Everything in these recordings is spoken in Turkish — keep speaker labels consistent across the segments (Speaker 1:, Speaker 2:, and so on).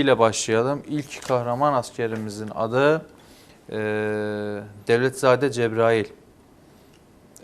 Speaker 1: ile başlayalım. İlk kahraman askerimizin adı e, Devletzade Cebrail.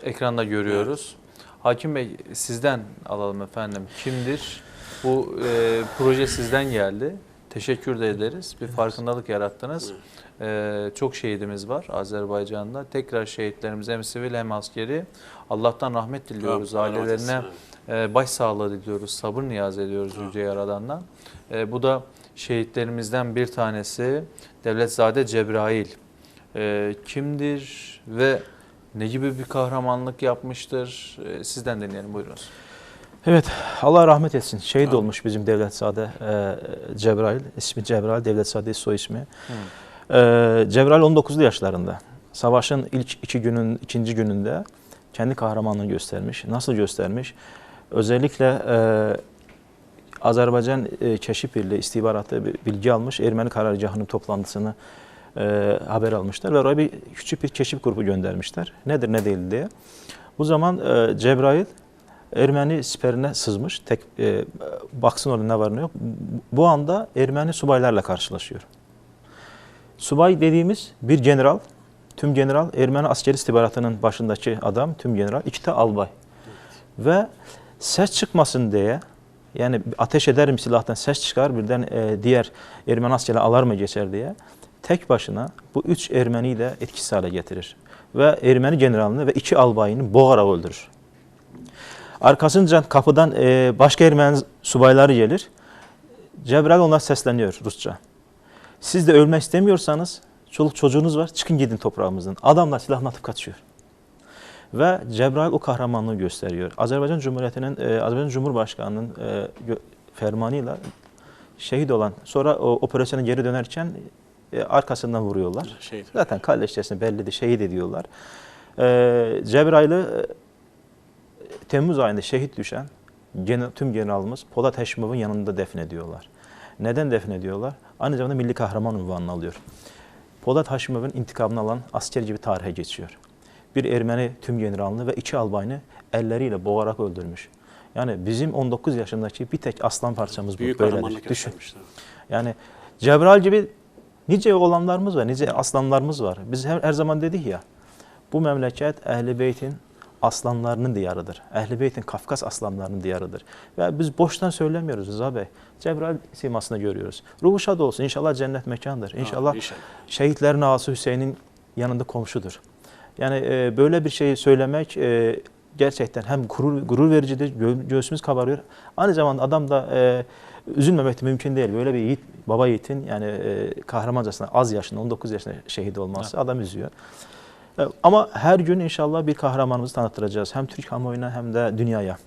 Speaker 1: Ekranda görüyoruz. Hakim Bey sizden alalım efendim. Kimdir? Bu e, proje sizden geldi. Teşekkür de ederiz. Bir farkındalık yarattınız. E, çok şehidimiz var Azerbaycan'da. Tekrar şehitlerimize hem sivil hem askeri Allah'tan rahmet diliyoruz.
Speaker 2: Rahmet
Speaker 1: Ailelerine e, başsağlığı diliyoruz, sabır niyaz ediyoruz Yüce Yaradan'dan. E, bu da şehitlerimizden bir tanesi Devletzade Cebrail. E, kimdir ve ne gibi bir kahramanlık yapmıştır? E, sizden dinleyelim buyurunuz.
Speaker 3: Evet, Allah rahmet etsin. Şehit
Speaker 2: Amin.
Speaker 3: olmuş bizim Devletzade e, Cebrail. İsmi Cebrail, Devletzade soy ismi.
Speaker 1: Hı.
Speaker 3: E, Cebrail 19'lu yaşlarında. Savaşın ilk iki günün, ikinci gününde kendi kahramanlığını göstermiş. Nasıl göstermiş? Özellikle e, Azerbaycan e, Keşif Birliği istihbaratı bir bilgi almış. Ermeni karargahının toplantısını e, haber almışlar ve oraya bir küçük bir keşif grubu göndermişler. Nedir ne değil diye. Bu zaman e, Cebrail Ermeni siperine sızmış. Tek e, baksın orada ne var ne yok. Bu anda Ermeni subaylarla karşılaşıyor. Subay dediğimiz bir general, tüm general, Ermeni askeri istihbaratının başındaki adam, tüm general, iki de albay. Ve ses çıkmasın diye, yani ateş ederim silahtan ses çıkar, birden e, diğer Ermeni askerler alar mı geçer diye, tek başına bu üç Ermeniyi de etkisiz hale getirir. Ve Ermeni generalini ve iki albayını boğarak öldürür. Arkasınca kapıdan e, başka Ermeni subayları gelir. Cebrail ona sesleniyor Rusça. Siz de ölmek istemiyorsanız çoluk çocuğunuz var çıkın gidin toprağımızdan. Adamlar silahını atıp kaçıyor. Ve Cebrail o kahramanlığı gösteriyor. Azerbaycan Cumhuriyeti'nin, e, Azerbaycan Cumhurbaşkanı'nın e, fermanıyla şehit olan, sonra o operasyona geri dönerken e, arkasından vuruyorlar.
Speaker 2: Şehit.
Speaker 3: Zaten kalleşçesini bellidir, şehit ediyorlar. Ee, Cebrail'i e, Temmuz ayında şehit düşen genel, tüm generalımız Polat Heşmov'un yanında defnediyorlar. Neden defnediyorlar? Aynı zamanda milli kahraman unvanını alıyor. Polat Haşimov'un intikamını alan asker gibi tarihe geçiyor. Bir Ermeni tüm generalını ve iki albayını elleriyle boğarak öldürmüş. Yani bizim 19 yaşındaki bir tek aslan parçamız bu. Böyledir. Düşün. Yani Cebrail gibi nice olanlarımız var, nice aslanlarımız var. Biz her, her zaman dedik ya, bu memleket Ehl-i Beyt'in aslanlarının diyarıdır. Ehl-i Beyt'in Kafkas aslanlarının diyarıdır. Ve biz boştan söylemiyoruz Rıza Bey. Cebrail simasını görüyoruz. Ruhu şad olsun. İnşallah cennet mekandır. İnşallah
Speaker 2: Ha, inşallah.
Speaker 3: şehitlerin ağası Hüseyin'in yanında komşudur. Yani e, böyle bir şeyi söylemek e, gerçekten hem gurur, gurur vericidir, gö- göğsümüz kabarıyor. Aynı zamanda adam da e, üzülmemek de mümkün değil. Böyle bir yiğit, baba yiğitin yani e, kahramancasına az yaşında, 19 yaşında şehit olması adam üzüyor. E, ama her gün inşallah bir kahramanımızı tanıttıracağız. Hem Türk kamuoyuna hem de dünyaya.